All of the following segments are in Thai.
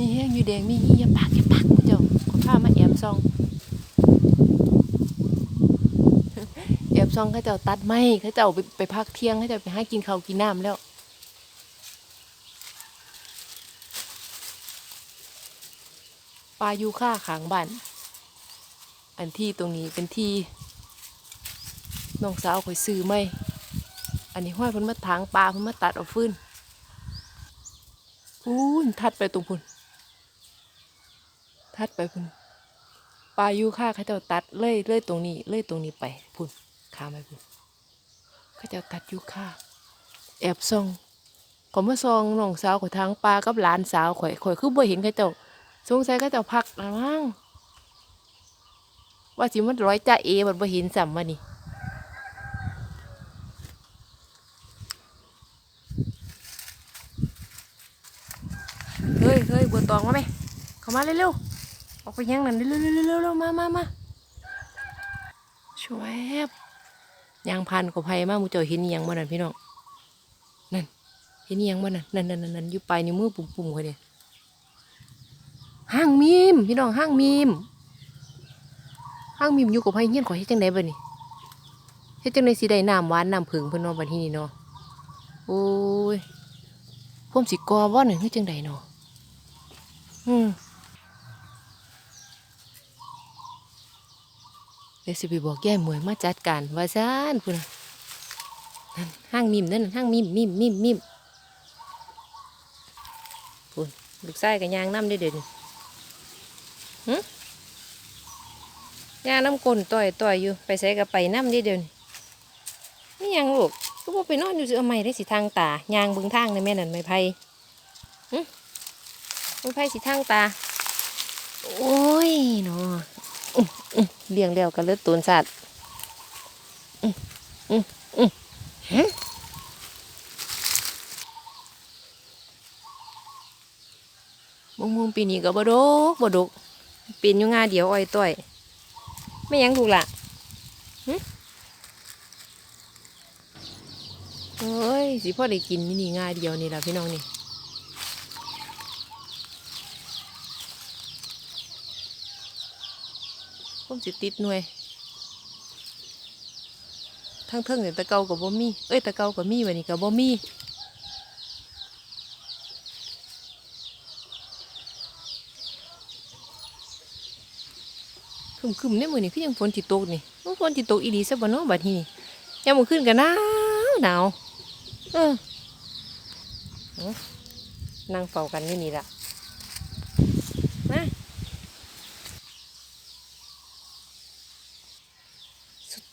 มีแห้งอยู่แดงมียี่ยปากอย่ปากเจ้าขอผ้ามาแอบซองแอบซองเขาเจ้าตัดไม้เขาเจ้าไปไปพักเที่ยงเขาเจ้าไปใหากินข้าวกินน้ำแล้วปลายูค่าขางบ้านอันที่ตรงนี้เป็นที่น้องสาวคอยซื้อไม่ อันนี้ห้อยเพิ่นมาถางปลาเพิ่นมาตัดเอาฟืนพูนทัดไปตรงพุ่น ทัดไปพุ่นปลายูค่าเขาเจ้าตัดเลื่อยเลื่อยตรงนี้เลื่อยตรงนี้ไปพุ่นขามไปพุ่นเขาเจ้าตัดยูค่าแอบซองขอมาซองน้องสาวขอยทางปลากับหลานสาวข่อยข่อยคือบ่เห็นเขาเจ้าสงสัยก็จะพักแล้วมั้งว่าสิมันร้อยจ่าเอมันบ่เห็นสัมมานี่เฮ้ยเฮ้ยบัวตองมาไหมเข้ามาเร็วๆ ออกไปยังนั่นเร็วๆๆๆมามามาช่วยยางพันกับไผ่มามูเจ้าเห็นยังบ่นั่นพี่น้องนั่นเห็นยังบ่นั่นนั่นนั่นนั่นอยู่ปลายนิ้วมือปุ่มๆเขาเนี่ยห้างมีมพี่น้องห้างมีมห้างมีมอยู่กับไผเฮียขอเฮ็ดจังไดบัดนี้เฮ็ดจังไดสิได้น้ำหวานน้ำผึ้งเพิ่นเนาะบัดนี้นี่เนาะโอ้ยผมสิกอบ่นี่เฮ็ดจังไดเนาะอืม ดี๋ยวสิไปบอกแย่หมวยมาจัดการว่าซ่านพุ่นนั่นห้างมีมนั่นห้างมีมมีมมีมมีมพุ่นลูกชายก็ย่างน้ำได้เด้อนี่ย่าน้ำกลนต่อยต่อยอยู่ไปใส่กับไปน้ำเดีเดียวนี่นี่ยังลูกก็บ่ไปนอนอยู่ซื่อเอาไม้ได้สิทางตายางเบึงทางในแม่นั่นไม้ไผ่หึไม้ไผ่สิทางตา โอ้ยเนาะ เลี้ยงแล้วกันเลือดตูนสัตว์อื้ออื้ออือฮะมงมุมปีนี้ก็บดกบดกปีนอยู่งาเดียวอ้อยต้อยไม่ยังถูกละหึเอ้ยสิพ่อได้กินนี่ง่ายเดียวนี่แหละพี่น้องนี่ มสิติดหน่วยทั้งเทิงเนี่ยตะเกากับบ่มีเอ้ยตะเกากับมีวันนี้กับบ่มีคึมคึมเนี่ยมือนี่คือยังฝนจิตกนี่มันฝนจิตกอีดีซะบ่เนาะบัดนี้ยามมื้อคืนก็หนาวหนาวเออเอานั่งเฝ้ากันอยู่นี่ล่ะมา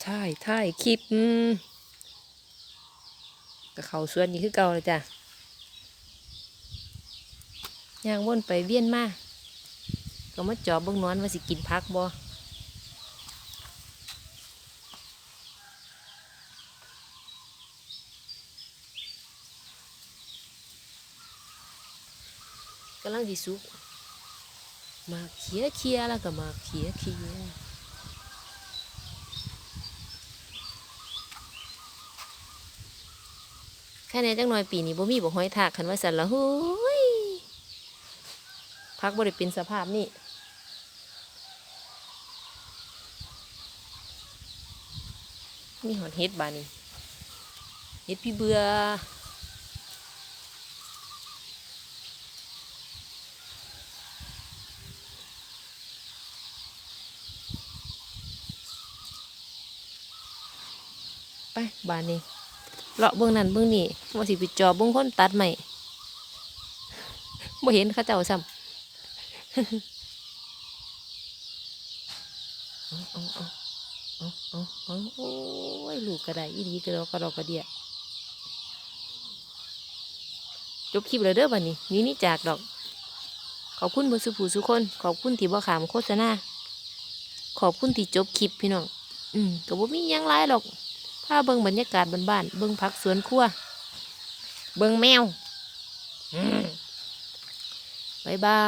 สุดท้ายท้ายคลิปอืมก็เขาสวนนี่คือเก่าเลยจ้ะย่างวนไปเวียนมาก็มาจอบเบิ่งนอนว่าสิกินพักบ่กำลังสิสุกมาเคียเคียแล้วก็มาเคียเคีย แค่นี้จังหน่อยปีนี้บ่มีบ่ห้อยทากคันว่าสันละเฮ้ยพักบ่ได้เป็นสภาพนี่มีหอดเฮ็ดบานี่เฮ็ดพี่เบื่อไปบานนี้ เลาะเบื้องนั้นเบื้องนี้ว่าสิไปจอบเบื้องคนตัดใหม่บ่เห็นเขาเจ้าซ้ำอาเอาเอาเอาเอาเอโอ้ยลูกกระไดอีดีกระดอกกระดอกกระเดียจบคลิปเลยเด้อบันนี้นี่นี่จากดอก ขอบคุณบอร์สุผู้สุคน ขอบคุณที่บ่ขามโฆษณาขอบคุณที่จบคลิปพี่น้อง อืมก็บ่มียังไรหรอก พาเบิ่งบรรยากาศบ้านๆเบิ่งผักสวนครัว เบิ่งแมวอืมบายบา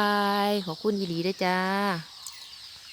ย ขอบคุณอีหลีเด้อจ้า